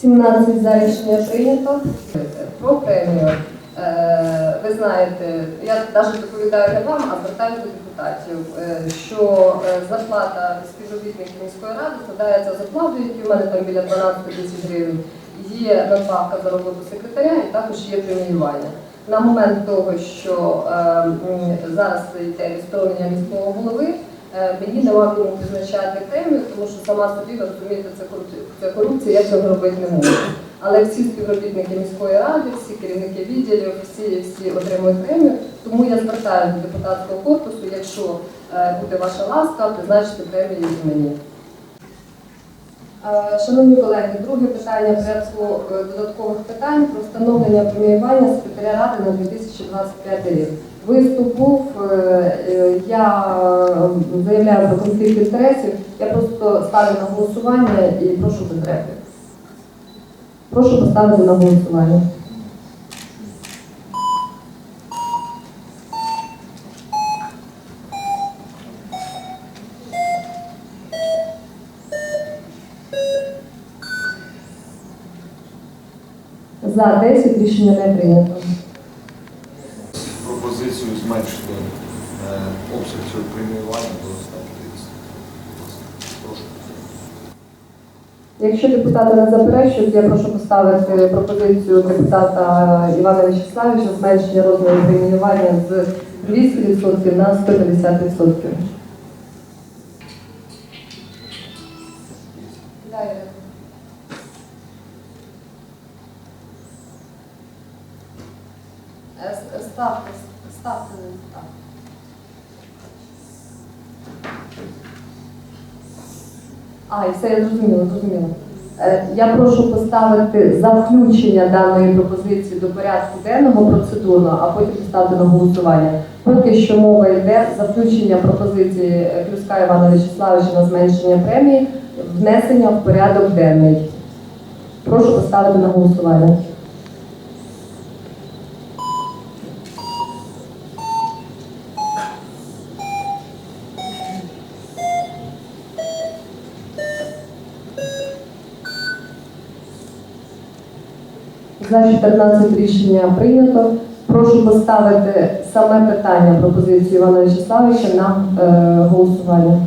17 за рішення прийнято. Про премію. Е, Ви знаєте, я навіть доповідаю не вам, а звертаюся до депутатів, е, що е, зарплата співробітників міської ради складається за платою, які в мене там біля 12 тисяч гривень. Є надбавка за роботу секретаря і також є преміювання. На момент того, що е, зараз йде відсторонення міського голови, мені нема кому визначати премію, тому що сама собі розумієте, це корупція, я цього робити не можу. Але всі співробітники міської ради, всі керівники відділів, всі всі отримують премію. Тому я звертаюся до депутатського корпусу, якщо е, буде ваша ласка, призначити премію і мені. Е, Шановні колеги, друге питання порядку е, додаткових питань про встановлення преміювання секретаря ради на 2025 рік. Виступ був, е, я заявляю про конфлікт інтересів. Я просто ставлю на голосування і прошу підтримати. Прошу поставити на голосування. За 10 рішення не прийнято. пропозицію зменшити е, обсяг цього преміювання до 150. Прошу. Якщо депутати не заперечують, я прошу поставити пропозицію депутата Івана Вячеславовича зменшення розміру преміювання з 200% на 150%. Ставте, ставте, ставте. А, і все, я зрозуміла, зрозуміла. Е, Я прошу поставити за включення даної пропозиції до порядку денного процедурно, а потім поставити на голосування. Поки що мова йде за включення пропозиції Клюска Івана Вячеславовича на зменшення премії, внесення в порядок денний. Прошу поставити на голосування. За 14 рішення прийнято. Прошу поставити саме питання пропозиції Івана Вячеславовича на е, голосування.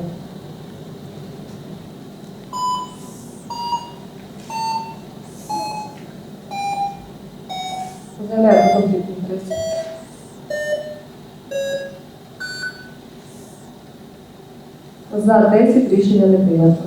Заявляю конфлікт. За 10 рішення не прийнято.